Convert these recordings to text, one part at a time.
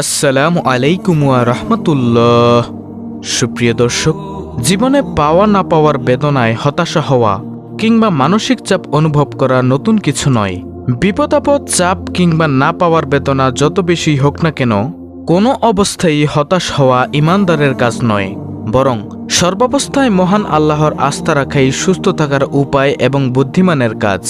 আসসালামু আলাইকুম রহমতুল্লাহ। সুপ্রিয় দর্শক, জীবনে পাওয়া না পাওয়ার বেদনায় হতাশা হওয়া কিংবা মানসিক চাপ অনুভব করা নতুন কিছু নয়। বিপদাপদ চাপ কিংবা না পাওয়ার বেদনা যত বেশি হোক না কেন, কোনো অবস্থায় হতাশ হওয়া ইমানদারের কাজ নয়। বরং সর্বাবস্থায় মহান আল্লাহর আস্থা রাখাই সুস্থ থাকার উপায় এবং বুদ্ধিমানের কাজ।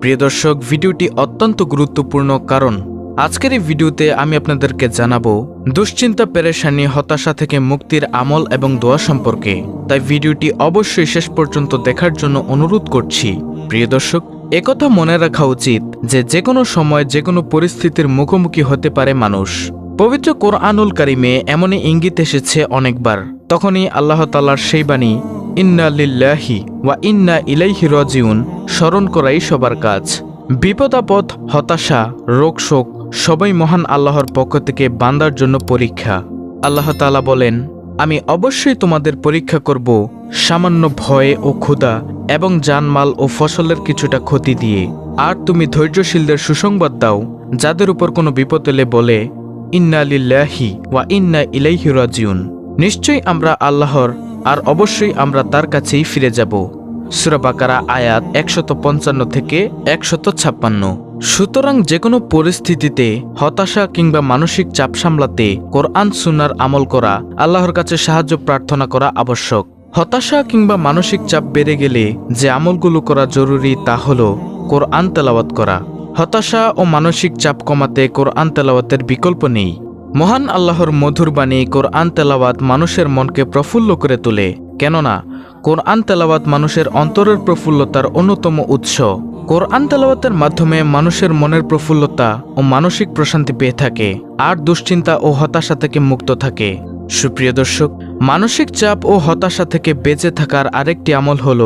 প্রিয় দর্শক, ভিডিওটি অত্যন্ত গুরুত্বপূর্ণ কারণ আজকের এই ভিডিওতে আমি আপনাদেরকে জানাব, দুশ্চিন্তা, পেরেশানি, হতাশা থেকে মুক্তির আমল এবং দোয়া সম্পর্কে। তাই ভিডিওটি অবশ্যই শেষ পর্যন্ত দেখার জন্য অনুরোধ করছি। প্রিয় দর্শক, একথা মনে রাখা উচিত যে যে কোনো সময় যে কোনো পরিস্থিতির মুখোমুখি হতে পারে মানুষ। পবিত্র কোরআনুল কারিমে এমনই ইঙ্গিত এসেছে অনেকবার। তখনই আল্লাহ তাল্লার সেই বাণী, ইন্না লিল্লাহি ওয়া ইন্না ইলাইহি রাজিউন স্মরণ করাই সবার কাজ। বিপদাপদ হতাশা, রোগ শোক সবই মহান আল্লাহর পক্ষ থেকে বান্দার জন্য পরীক্ষা। আল্লাহ তাআলা বলেন, আমি অবশ্যই তোমাদের পরীক্ষা করব সামান্য ভয়ে ও ক্ষুধা এবং জানমাল ও ফসলের কিছুটা ক্ষতি দিয়ে। আর তুমি ধৈর্যশীলদের সুসংবাদ দাও, যাদের উপর কোনো বিপদ এলে বলে, ইন্না লিল্লাহি ওয়া ইন্না ইলাইহি রাজিউন। নিশ্চয়ই আমরা আল্লাহর, আর অবশ্যই আমরা তার কাছেই ফিরে যাব। সুরাবাকারা আয়াত একশত পঞ্চান্ন থেকে একশত ছাপ্পান্ন। সুতরাং যে কোনো পরিস্থিতিতে, হতাশা কিংবা মানসিক চাপ সামলাতে কোরআন সুনার আমল করা, আল্লাহর কাছে সাহায্য প্রার্থনা করা আবশ্যক। হতাশা কিংবা মানসিক চাপ বেড়ে গেলে যে আমলগুলো করা জরুরি তা হল কোরআন তেলাওয়াত করা। হতাশা ও মানসিক চাপ কমাতে কোরআন তেলাওয়াতের বিকল্প নেই। মহান আল্লাহর মধুর বাণী কোরআন তেলাওয়াত মানুষের মনকে প্রফুল্ল করে তোলে। কেননা কোরআন তেলাওয়াত মানুষের অন্তরের প্রফুল্লতার অন্যতম উৎস। কোরআন তেলাওয়াতের মাধ্যমে মানুষের মনের প্রফুল্লতা ও মানসিক প্রশান্তি পেয়ে থাকে, আর দুশ্চিন্তা ও হতাশা থেকে মুক্ত থাকে। সুপ্রিয় দর্শক, মানসিক চাপ ও হতাশা থেকে বেঁচে থাকার আরেকটি আমল হল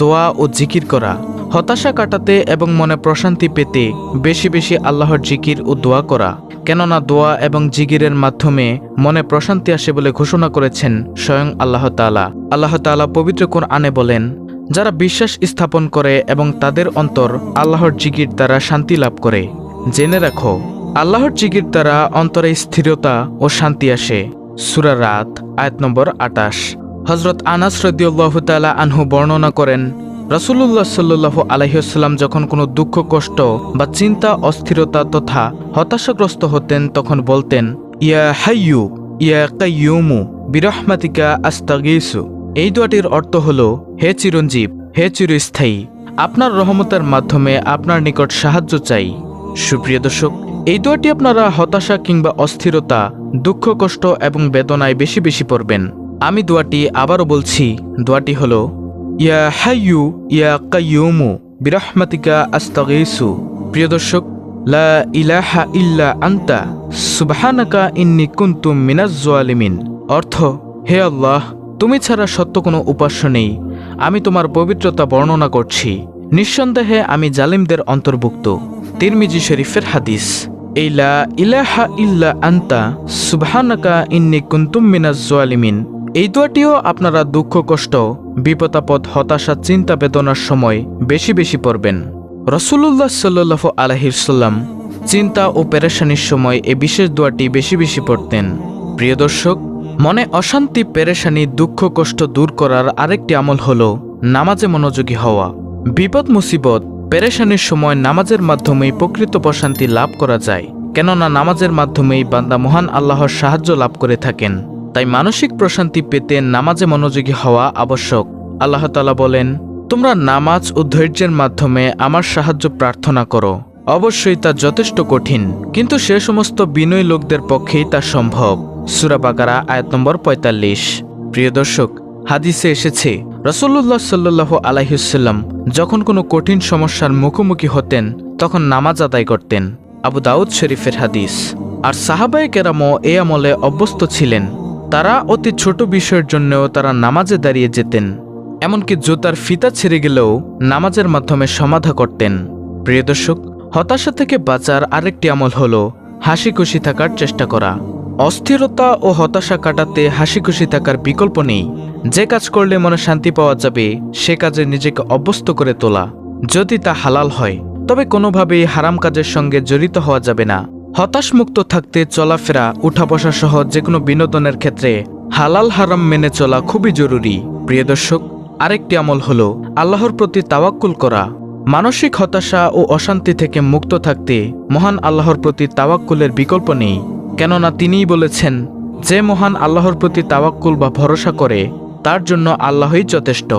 দোয়া ও জিকির করা। হতাশা কাটাতে এবং মনে প্রশান্তি পেতে বেশি বেশি আল্লাহর জিকির ও দোয়া করা। কেননা দোয়া এবং জিগিরের মাধ্যমে মনে প্রশান্তি আসে বলে ঘোষণা করেছেন স্বয়ং আল্লাহ তালা আল্লাহ তালা পবিত্র কোন আনে বলেন, যারা বিশ্বাস স্থাপন করে এবং তাদের অন্তর আল্লাহর জিগির দ্বারা শান্তি লাভ করে। জেনে রাখো, আল্লাহর জিগির দ্বারা অন্তরে স্থিরতা ও শান্তি আসে। সুরা রাত, আয়াত নম্বর আটাশ। হজরত আনাস রদিউল্লাহ তালা আনহু বর্ণনা করেন রসুল্লাহ সাল্লু আলহিউসাল্লাম যখন কোনো দুঃখ, কষ্ট বা চিন্তা, অস্থিরতা তথা হতাশাগ্রস্ত হতেন, তখন বলতেন, ইয়া হাইয়ু ইয়া কাইয়ুমু বিরহমাতিকা আস্তাগিসু। এই দোয়াটির অর্থ হল, হে চিরঞ্জীব, হে চিরস্থায়ী, আপনার রহমতের মাধ্যমে আপনার নিকট সাহায্য চাই। সুপ্রিয় দর্শক, এই দোয়াটি আপনারা হতাশা কিংবা অস্থিরতা, দুঃখ, কষ্ট এবং বেদনায় বেশি বেশি পড়বেন। আমি দোয়াটি আবারও বলছি, দোয়াটি হলো ইয়া হাইয়ু, ইয়া কাইয়ুমু, বিরহমাতিকা আস্তাগিসু। প্রিয় দর্শক, লা ইলাহা ইল্লা আন্তা, সুবহানাকা ইন্নি কুনতুম মিনাজ জালিমিন। অর্থ, হে আল্লাহ, তুমি ছাড়া সত্য কোনো উপাস্য নেই। আমি তোমার পবিত্রতা বর্ণনা করছি। নিঃসন্দেহে আমি জালিমদের অন্তর্ভুক্ত। তিরমিজি শরীফের হাদিস, এই লা ইলাহা ইল্লা আন্তা, সুবহানাকা ইন্নি কুনতুম মিনাজ জালিমিন। এই দোয়াটিও আপনারা দুঃখ, কষ্ট, বিপদাপদ, হতাশা, চিন্তা, বেদনার সময় বেশি বেশি পড়বেন। রসুল্লাহ সাল্লাহ আলহিসাল্লাম চিন্তা ও পেরেশানির সময় এই বিশেষ দোয়াটি বেশি বেশি পড়তেন। প্রিয় দর্শক, মনে অশান্তি, পেরেশানি, দুঃখ, কষ্ট দূর করার আরেকটি আমল হল নামাজে মনোযোগী হওয়া। বিপদ, মুসিবত, পেরেশানির সময় নামাজের মাধ্যমেই প্রকৃত প্রশান্তি লাভ করা যায়। কেননা নামাজের মাধ্যমেই বান্দা মহান আল্লাহর সাহায্য লাভ করে থাকেন। তাই মানসিক প্রশান্তি পেতে নামাজে মনোযোগী হওয়া আবশ্যক। আল্লাহ তালা বলেন, তোমরা নামাজ ও ধৈর্যের মাধ্যমে আমার সাহায্য প্রার্থনা করো। অবশ্যই তা যথেষ্ট কঠিন, কিন্তু সে সমস্ত বিনয় লোকদের পক্ষেই তা সম্ভব। সুরাবাকারা আয়াত নম্বর পঁয়তাল্লিশ। প্রিয় দর্শক, হাদিসে এসেছে রসল্লাহ সাল্লু আলাইসাল্লাম যখন কোনো কঠিন সমস্যার মুখোমুখি হতেন, তখন নামাজ আদায় করতেন। আবু দাউদ শরীফের হাদিস। আর সাহাবায়ে কেরামও এ আমলে অভ্যস্ত ছিলেন। তারা অতি ছোট বিষয়ের জন্যও তারা নামাজে দাঁড়িয়ে যেতেন, এমনকি জুতার ফিতা ছেড়ে গেলেও নামাজের মাধ্যমে সমাধা করতেন। প্রিয় দর্শক, হতাশা থেকে বাঁচার আরেকটি আমল হল হাসি খুশি থাকার চেষ্টা করা। অস্থিরতা ও হতাশা কাটাতে হাসি খুশি থাকার বিকল্প নেই। যে কাজ করলে মনে শান্তি পাওয়া যাবে, সে কাজে নিজেকে অভ্যস্ত করে তোলা। যদি তা হালাল হয়, তবে কোনোভাবেই হারাম কাজের সঙ্গে জড়িত হওয়া যাবে না। হতাশমুক্ত থাকতে চলাফেরা উঠা বসা সহ যে কোনো বিনোদনের ক্ষেত্রে হালাল হারাম মেনে চলা খুবই জরুরি। প্রিয় দর্শক, আরেকটি আমল হল আল্লাহর প্রতি তাওয়াক্কুল করা। মানসিক হতাশা ও অশান্তি থেকে মুক্ত থাকতে মহান আল্লাহর প্রতি তাওয়াক্কুলের বিকল্প নেই। কেননা তিনিই বলেছেন, যে মহান আল্লাহর প্রতি তাওয়াক্কুল বা ভরসা করে, তার জন্য আল্লাহই যথেষ্ট।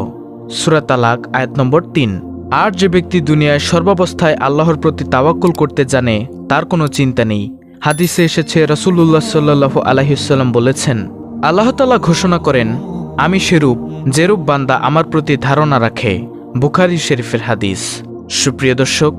সুরাতালাক আয়াত নম্বর তিন। আর যে ব্যক্তি দুনিয়ায় সর্বাবস্থায় আল্লাহর প্রতি তাওয়াক্কুল করতে জানে, তার কোনো চিন্তা নেই। হাদিসে এসেছে রসুল্লাহ সাল্লাহ আলহিসাল্লাম বলেছেন, আল্লাহ তালা ঘোষণা করেন, আমি সেরূপ, যেরূপ বান্দা আমার প্রতি ধারণা রাখে। বুখারি শরীফের হাদিস। সুপ্রিয় দর্শক,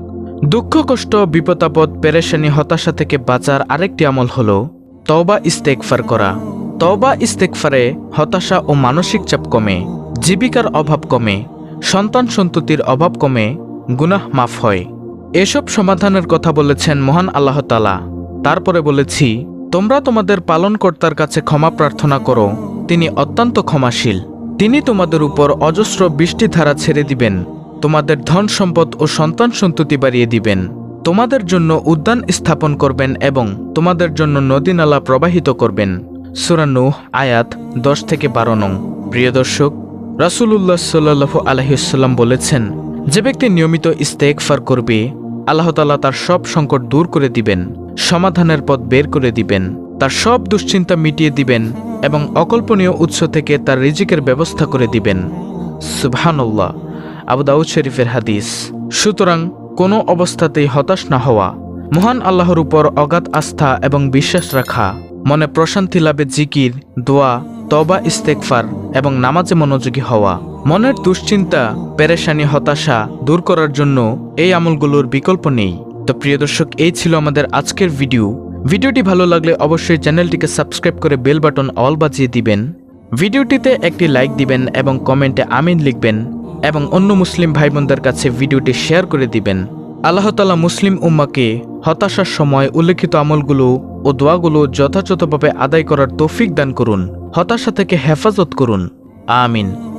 দুঃখ, কষ্ট বিপদাপদ পেরেশানি, হতাশা থেকে বাঁচার আরেকটি আমল হল তওবা ইস্তেকফার করা। তওবা ইস্তেকফারে হতাশা ও মানসিক চাপ কমে, জীবিকার অভাব কমে সন্তান সন্ততির অভাব কমে গুনাহ মাফ হয়। এসব সমাধানের কথা বলেছেন মহান আল্লাহ তালা তারপরে বলেছি, তোমরা তোমাদের পালনকর্তার কাছে ক্ষমা প্রার্থনা করো। তিনি অত্যন্ত ক্ষমাশীল। তিনি তোমাদের উপর অজস্র বৃষ্টিধারা ছেড়ে দিবেন। তোমাদের ধন সম্পদ ও সন্তান সন্ততি বাড়িয়ে দিবেন। তোমাদের জন্য উদ্যান স্থাপন করবেন এবং তোমাদের জন্য নদী নালা প্রবাহিত করবেন। সুরানুহ আয়াত দশ থেকে বারো নং। প্রিয় দর্শক রাসুলুল্লাহ সাল্লাহ আলহিসাল্লাম বলেছেন, যে ব্যক্তি নিয়মিত ইস্তেকফার করবে, আল্লাহ তালা তার সব সংকট দূর করে দিবেন, সমাধানের পথ বের করে দিবেন, তার সব দুশ্চিন্তা মিটিয়ে দিবেন এবং অকল্পনীয় উৎস থেকে তার রিজিকের ব্যবস্থা করে দিবেন। সুবহানাল্লাহ, আবু দাউদ শরীফের হাদিস। সুতরাং কোনো অবস্থাতেই হতাশ না হওয়া, মহান আল্লাহর উপর অগাধ আস্থা এবং বিশ্বাস রাখা, মনে প্রশান্তি লাভে জিকির, দোয়া তবা ইস্তেকফার এবং নামাজে মনোযোগী হওয়া। মনের দুশ্চিন্তা, পেরেশানি, হতাশা দূর করার জন্য এই আমলগুলোর বিকল্প নেই। তো প্রিয় দর্শক, এই ছিল আমাদের আজকের ভিডিও। ভিডিওটি ভালো লাগলে অবশ্যই চ্যানেলটিকে সাবস্ক্রাইব করে বেল বাটন অল বাজিয়ে দিবেন। ভিডিওটিতে একটি লাইক দিবেন এবং কমেন্টে আমিন লিখবেন এবং অন্য মুসলিম ভাই বোনদের কাছে ভিডিওটি শেয়ার করে দিবেন। আল্লাহ তালা মুসলিম উম্মাকে হতাশার সময় উল্লেখিত আমলগুলো ও দোয়াগুলো যথাযথভাবে আদায় করার তৌফিক দান করুন। হতাশা থেকে হেফাজত করুন। আমিন।